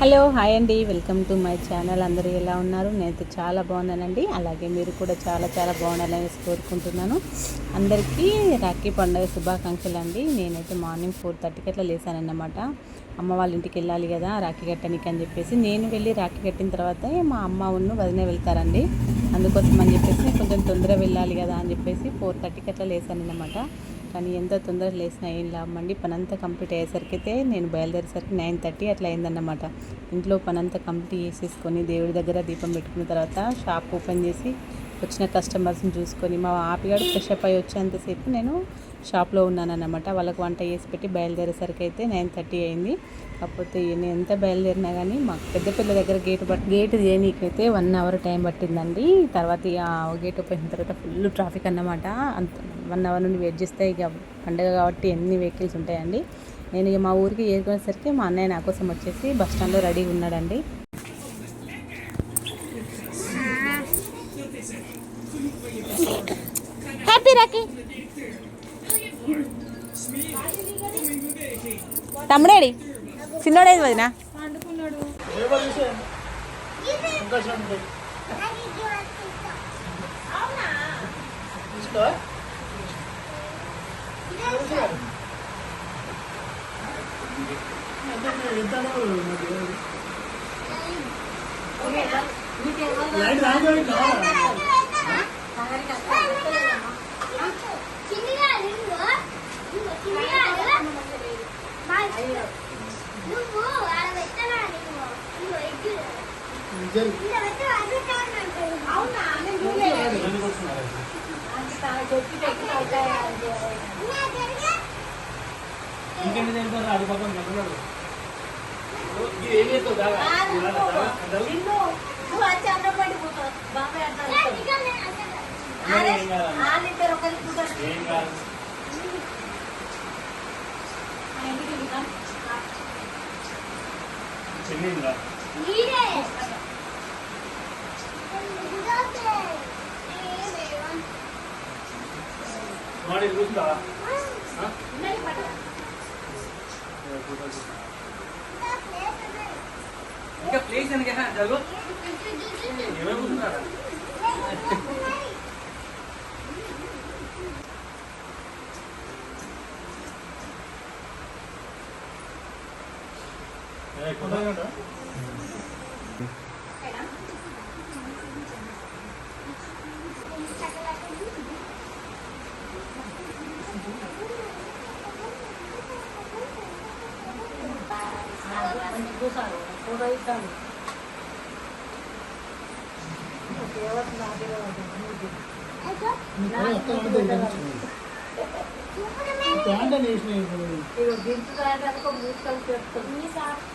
Hello hi అండి. Welcome to my channel. అందరూ ఎలా ఉన్నారు? నేనైతే చాలా బాగున్నానండి. అలాగే మీరు కూడా చాలా చాలా బాగుండాలని కోరుకుంటున్నాను. అందరికీ రాఖీ పండుగ శుభాకాంక్షలు అండి నేనైతే మార్నింగ్ ఫోర్ థర్టీకి అట్లా లేసానన్నమాట. అమ్మ వాళ్ళ ఇంటికి వెళ్ళాలి కదా రాఖీ కట్టడానికి అని చెప్పేసి నేను వెళ్ళి రాఖీ కట్టిన తర్వాత మా అమ్మ ఉన్ను వదిన వెళ్తారండి. అందుకోసం అని చెప్పేసి కొంచెం తొందరగా వెళ్ళాలి కదా అని చెప్పేసి ఫోర్ థర్టీకి అట్లా లేసానన్నమాట. కానీ ఎంత తొందరగా లేసినా ఏం లాభమండి పనంతా కంప్లీట్ అయ్యేసరికి అయితే నేను బయలుదేరేసరికి నైన్ థర్టీ అట్లా అయిందన్నమాట. ఇంట్లో పనంతా కంప్లీట్ చేసేసుకొని దేవుడి దగ్గర దీపం పెట్టుకున్న తర్వాత షాప్ ఓపెన్ చేసి వచ్చిన కస్టమర్స్ని చూసుకొని మా ఆపిగాడు ఫ్రెష్ అప్ అయ్యి వచ్చేంతసేపు నేను షాప్లో ఉన్నానన్నమాట. వాళ్ళకు వంట చేసి పెట్టి బయలుదేరేసరికి అయితే నైన్ థర్టీ అయింది. కాకపోతే నేను ఎంత బయలుదేరినా కానీ మాకు పెద్ద పిల్ల దగ్గర గేట్ పట్ గేట్ చేయనీకైతే వన్ అవర్ టైం పట్టిందండి. తర్వాత ఇక గేట్ ఓపెన్ తర్వాత ఫుల్ ట్రాఫిక్ అన్నమాట. అంత వన్ అవర్ నుండి వెయిట్ చేస్తే ఇక పండగ కాబట్టి ఎన్ని వెహికల్స్ ఉంటాయండి. నేను ఇక మా ఊరికి ఏరుకునేసరికి మా అన్నయ్య నా కోసం వచ్చేసి బస్ స్టాండ్లో రెడీగా ఉన్నాడండి. హ్యాపీ రాఖీ తమ్ముడేడి చిన్నోడేది వదిన? లైట్ రాజు పెట్టనా ఇంకెన్ని తింటారు అది పాపం కట్టున్నాడు ఏం చేస్తావు దాగా బాబాయ్ చెల్లిందా నీరే వాడి చూస్తావా ఉన్నది పట్టు. ఇంకా ప్లేస్ ఎందుకైనా జరుగు ఏమేమి కూర్చున్నారా దించుతానంటే అనుకో మూసుకొని చెప్తాను.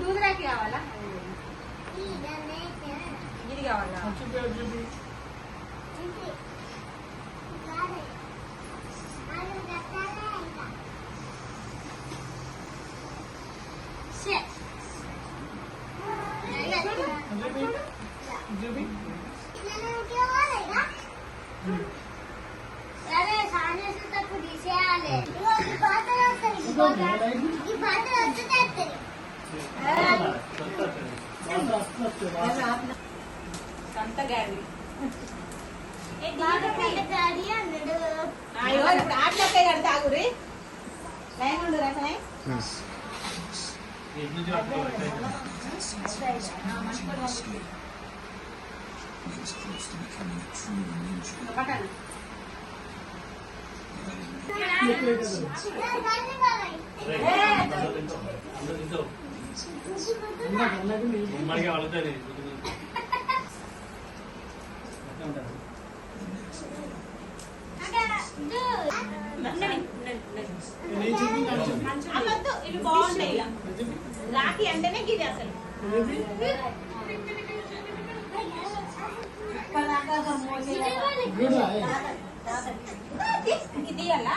దూదరాకి కావాలా ఇది కావాలా సరే సానేసి తప్పు తీసేయాలి పాత్ర వస్తుంది గారి ఇప్పుడు ఆటలకే కడితే ఆగురి లైన్ ఉండు రకనే ఇటు నుంచి ఇవి బాగుంటాయి. ఇలా రాఖీ అంటేనే గిది అసలు. ఇది అలా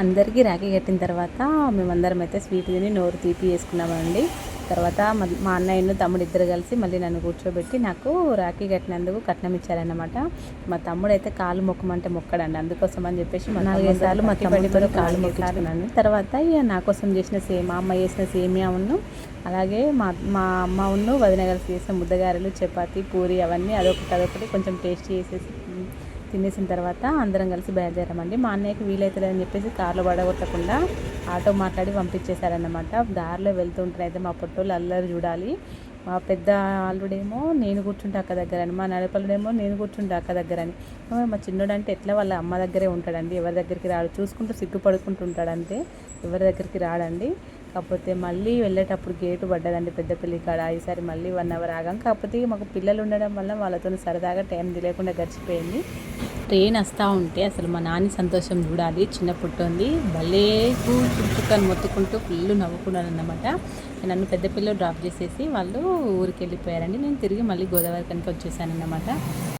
అందరికీ రాఖీ కట్టిన తర్వాత మేమందరం అయితే స్వీట్ తిని నోరు తీపి వేసుకున్నామండి. తర్వాత మ- అన్నయ్యను తమ్ముడు ఇద్దరు కలిసి మళ్ళీ నన్ను కూర్చోబెట్టి నాకు రాఖీ కట్టినందుకు కట్నం ఇచ్చారన్నమాట. మా తమ్ముడు అయితే కాలు మొక్కమంటే మొక్కడండి. అందుకోసం అని చెప్పేసి మా నాలుగైదు సార్లు మా తమ్ముడితో కాలు మొక్కించుకున్నాను. తర్వాత ఇక నా కోసం చేసిన సేమ్ మా అమ్మ చేసిన సేమియా ఉన్ను అలాగే మా మా అమ్మ ఉన్ను వదిన కలిసి చేసిన ముద్దగారెలు చపాతి పూరి అవన్నీ అదొకటి అదొకటి కొంచెం టేస్ట్ చేసేసి తినేసిన తర్వాత అందరం కలిసి బయలుదేరామండి. మా అన్నయ్యకి వీలైతలేదని చెప్పేసి కార్లో పడగొట్టకుండా ఆటో మాట్లాడి పంపించేశారన్నమాట. దారిలో వెళ్తుంటేనైతే మా పొట్టోళ్ళు అల్లరి చూడాలి. మా పెద్ద అల్లుడేమో నేను కూర్చుంటే అక్క దగ్గర అని మా నడపల్లుడేమో నేను కూర్చుంటా అక్క దగ్గర అని మా చిన్నోడు అంటే ఎట్లా వాళ్ళ అమ్మ దగ్గరే ఉంటాడండి? ఎవరి దగ్గరికి రాడు? చూసుకుంటూ సిగ్గుపడుకుంటూ ఉంటాడు ఎవరి దగ్గరికి రాడండి? కాకపోతే మళ్ళీ వెళ్ళేటప్పుడు గేటు పడ్డదండి పెద్ద పెళ్ళి కాడ. ఈసారి మళ్ళీ వన్ అవర్ ఆగాం. కాకపోతే మాకు పిల్లలు ఉండడం వల్ల వాళ్ళతో సరదాగా టైం తెలియకుండా గడిచిపోయింది. ట్రైన్ వస్తూ ఉంటే అసలు మా నాని సంతోషం చూడాలి. చిన్న పుట్టుంది భలే చుట్టుకొని మొత్తుకుంటూ ఫుల్ నవ్వుకున్నాను అనమాట నన్ను పెద్ద పిల్లలు డ్రాప్ చేసేసి వాళ్ళు ఊరికి వెళ్ళిపోయారండి నేను తిరిగి మళ్ళీ గోదావరి కనుక వచ్చేసాను అన్నమాట